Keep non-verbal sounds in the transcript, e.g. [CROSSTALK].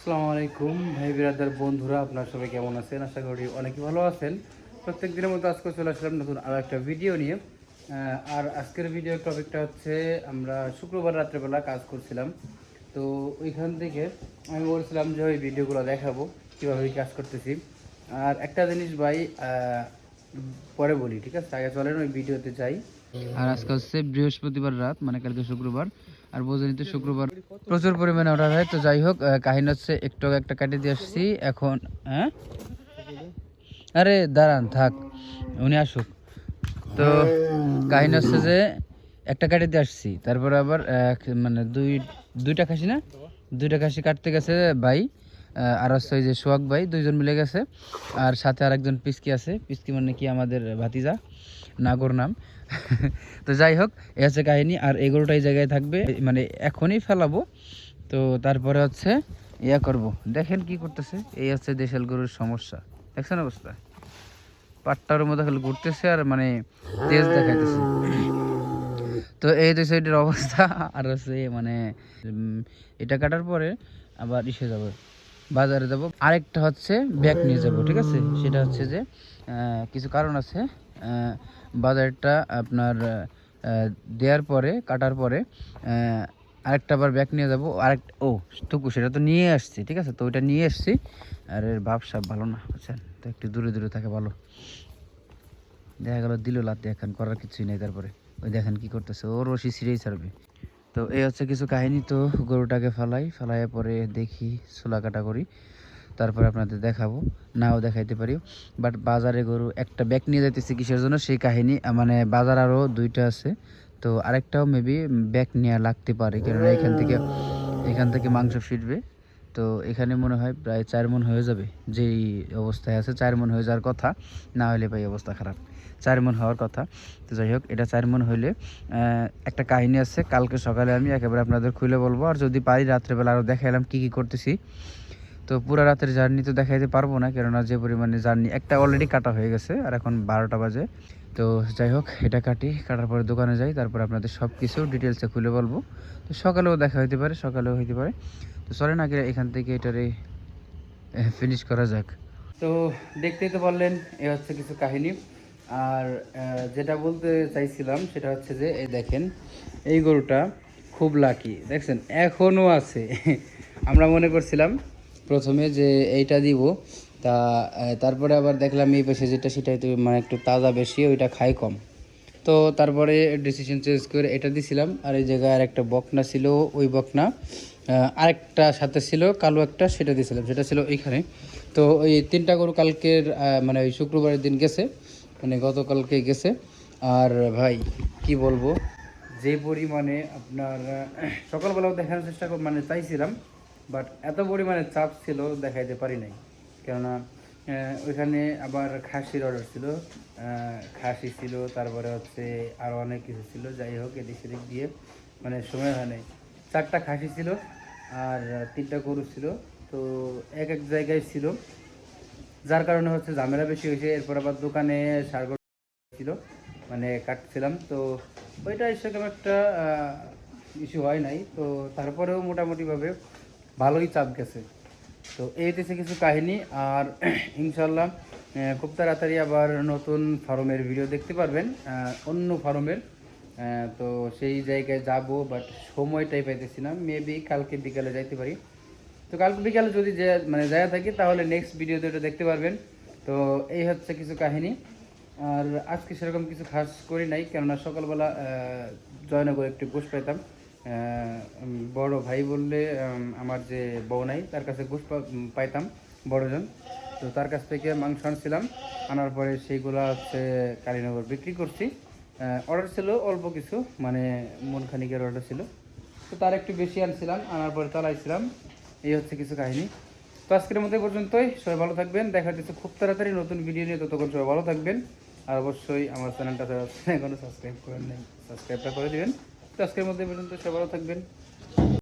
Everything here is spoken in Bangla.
আসসালামু আলাইকুম, ভাই বিরাদার বন্ধুরা, আপনার সবাই কেমন আছেন? আশা করি অনেকে ভালো আছেন। প্রত্যেক দিনের মতো আজকে চলে আসলাম নতুন আরও একটা ভিডিও নিয়ে। আর আজকের ভিডিও টপিকটা হচ্ছে, আমরা শুক্রবার রাত্রেবেলা কাজ করছিলাম। তো ওইখান থেকে আমি বলছিলাম যে, ওই ভিডিওগুলো দেখাবো, কীভাবে কাজ করতেছি। আর একটা জিনিস ভাই পরে বলি, ঠিক আছে? আগে চলেন, ওই ভিডিওতে যাই। আর আজকে হচ্ছে বৃহস্পতিবার রাত মানে কালকে শুক্রবার। আর বোঝেনি তো শুক্রবার প্রচুর পরিমাণে অর্ডার হয়। তো যাই হোক কাহিনী হচ্ছে একটু একটা কাটে দিয়ে আসছি। এখন হ্যাঁ? আরে, দাঁড়ান, থাক, উনি আসুক। তো কাহিনী হচ্ছে যে একটা কাটে দিয়ে আসছি। তারপরে আবার মানে দুই, দুইটা খাসি না? দুইটা খাসি কাটতে গেছে ভাই আর হচ্ছে ওই যে সোহাগ ভাই, দুইজন মিলে গেছে। আর সাথে আরেকজন পিসকি আছে। পিসকি মানে কি আমাদের ভাতিজা। নাগর নাম। তো যাই হোক, এ হচ্ছে কাহিনী, আর এগারোটাই জায়গায় থাকবে। মানে এখনই ফেলাবো। তো তারপরে হচ্ছে ইয়া করব। দেখেন কি করতেছে। এই হচ্ছে দেশাল গরুর সমস্যা। দেখছেন অবস্থা? পাট্টার মতো খালি ঘুরতেছে আর মানে তেজ দেখাইতেছে। তো এই দুই সাইডের অবস্থা। আর হচ্ছে মানে এটা কাটার পরে আবার ইসে যাব। বাজারে যাব। আরেকটা হচ্ছে ব্যাগ নিয়ে যাব, ঠিক আছে? সেটা হচ্ছে যে কিছু কারণ আছে। বাজারটা আপনার দেওয়ার পরে, কাটার পরে আরেকটা আবার ব্যাগ নিয়ে যাব। আরেক, ও, টুকু, সেটা তো নিয়ে আসছি, ঠিক আছে? তো ওইটা নিয়ে এসছি আর এর ভাবসা ভালো না, বুঝছেন? তো একটু দূরে দূরে থাকে, ভালো। দেখা গেল, দিল লাতে এখন করার কিছুই নেই তারপরে। ওই দেখেন কি করতেছে, ও রশি ছিঁড়েই ছাড়বে। তো এই হচ্ছে কিছু কাহিনী, তো গরুটাকে ফালাই। ফালাইয়া পরে দেখি চুলা কাটা করি। তারপরে আপনাদের দেখাবো, নাও দেখাইতে পারি বাট বাজারে গরু একটা ব্যাগ নিয়ে যাইতেছি কিসের জন্য? সেই কাহিনী মানে বাজার আরও দুইটা আছে। তো আরেকটাও মেবি ব্যাগ নেওয়া লাগতে পারে, কেননা এখান থেকে এখান থেকে মাংস ফিরবে। তো এখানে মনে হয় প্রায় চার মন হয়ে যাবে। যেই অবস্থায় আছে চার মন হয়ে যাওয়ার কথা, না হলে ভাই অবস্থা খারাপ। চার মন হওয়ার কথা। তো যাই হোক, এটা চার মন হইলে একটা কাহিনী আছে। কালকে সকালে আমি একেবারে আপনাদের খুলে বলব। আর যদি পারি, রাত্রেবেলা আরও দেখাইলাম কী কী করতেছি। তো পুরো রাতের জার্নি তো দেখাইতে পারব না, কেননা যে পরিমাণে জার্নি একটা অলরেডি কাটা হয়ে গেছে, আর এখন বারোটা বাজে। তো যাই হোক, এটা কাটি, কাটার পরে দোকানে যাই, তারপর আপনাদের সব কিছু ডিটেলসে খুলে বলব। তো সকালেও দেখা হইতে পারে, সকালেও হইতে পারে। তো চলে চলেন আগে এখান থেকে এটারে ফিনিশ করা যাক। তো দেখতেই তো পারলেন, এ হচ্ছে কিছু কাহিনী। আর যেটা বলতে চাইছিলাম সেটা হচ্ছে যে, এই দেখেন, এই গরুটা খুব লাকি দেখছেন? এখনও আছে। আমরা মনে করছিলাম প্রথমে যে এইটা দিব, তা তারপরে আবার দেখলাম এই পাশে যেটা সেটা মানে একটু তাজা বেশি, ওইটা খাই কম। তো তারপরে ডিসিশন চেঞ্জ করে এটা দিছিলাম, আর এই জায়গায় আর একটা বকনা ছিল, ওই বকনা আরেকটা সাথে ছিল, কালো একটা, সেটা দিয়েছিলাম সেটা ছিল এইখানে। তো ওই তিনটা গরু কালকের মানে ওই শুক্রবারের দিন গেছে মানে গতকালকে গেছে। আর ভাই, কি বলব? যে পরিমাণে আপনার সকালবেলাও দেখানোর চেষ্টা মানে চাইছিলাম বাট এত পরিমাণে চাপ ছিল, দেখাইতে পারি নাই। কেননা ওইখানে আবার খাসির অর্ডার ছিল। খাসি ছিল, তারপরে হচ্ছে আরও অনেক কিছু ছিল। যাই হোক, এদিক সেদিক দিয়ে মানে সময় হয় নাই। চারটা খাসি ছিল আর তিনটা গরু ছিল। তো এক এক জায়গায় ছিল। যার কারণে হচ্ছে ঝামেলা বেশি হয়েছে। এরপর আবার দোকানে সার ছিল মানে কাটছিলাম। তো ওইটা সেরকম একটা ইস্যু হয় নাই। তো তারপরেও মোটামুটিভাবে ভালোই চাপ গেছে। তো এই হচ্ছে কিছু কাহিনী আর [CLEARS THROAT] ইনশাল্লাহ খুব তাড়াতাড়ি আবার নতুন ফার্মের ভিডিও দেখতে পারবেন অন্য ফার্মের। তো সেই জায়গায় যাব বাট সময়টাই পাইতেছি না। মেবি কালকে বিকালে যাইতে পারি। তো কালকে বিকালে যদি মানে যায় থাকি তাহলে নেক্সট ভিডিওতে ওটা দেখতে পারবেন। তো এই হচ্ছে কিছু কাহিনী। আর আজকে সেরকম কিছু খাস করি নাই কেননা সকালবেলা জয়নগর একটু আহ, উম, বড় ভাই বললে আমার যে বউ নাই, তার কাছে পা- পাইতাম, বড়জন। তো তার কাছ থেকে মাংস আনছিলাম, আনার পরে সেইগুলো হচ্ছে কালীনগর বিক্রি করছি। অর্ডার ছিল অল্প কিছু মানে মন খানিকের অর্ডার ছিল। তো তার একটু বেশি আনছিলাম, আনার পরে চালাইছিলাম। এই হচ্ছে কিছু কাহিনী। তো আজকের মধ্যে পর্যন্তই। সবাই ভালো থাকবেন। দেখা যাচ্ছে খুব তাড়াতাড়ি নতুন ভিডিও নিয়ে। ততক্ষণ সবাই ভালো থাকবেন। আর অবশ্যই আমার চ্যানেলটা যারা এখনও সাবস্ক্রাইব করেন নাই সাবস্ক্রাইবটা করে দিবেন। আজকের মধ্যে পর্যন্ত সে ভালো থাকবেন।